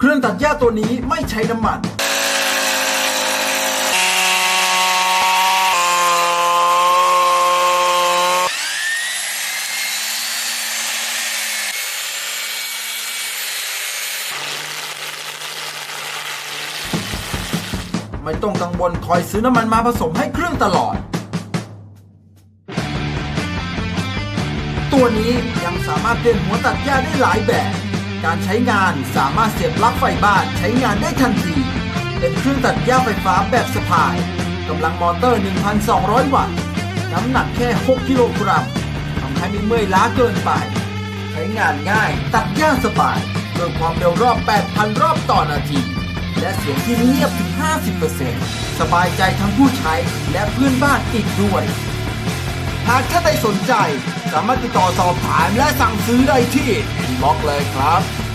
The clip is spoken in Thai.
เครื่องตัดหญ้าตัวนี้ไม่ใช้น้ำมัน ไม่ต้องกังวลคอยซื้อน้ำมันมาผสมให้เครื่องตลอด ตัวนี้ยังสามารถเปลี่ยนหัวตัดหญ้าได้หลายแบบ การใช้งานสามารถเสียบปลั๊กไฟบ้านใช้งานได้ทันที เป็นเครื่องตัดหญ้าไฟฟ้าแบบสะพายกำลังมอเตอร์ 1,200 วัตต์ น้ำหนักแค่ 6 กิโลกรัมทำให้ไม่เมื่อยล้าเกินไป ใช้งานง่ายตัดหญ้าสบายด้วยความเร็วรอบ 8,000 รอบต่อนาที และเสียงที่เงียบถึง 50%สบายใจทั้งผู้ใช้และเพื่อนบ้านอีกด้วย หากท่านใดสนใจ สามารถติดต่อสอบถามและสั่งซื้อได้ที่อินบ็อกเลยครับ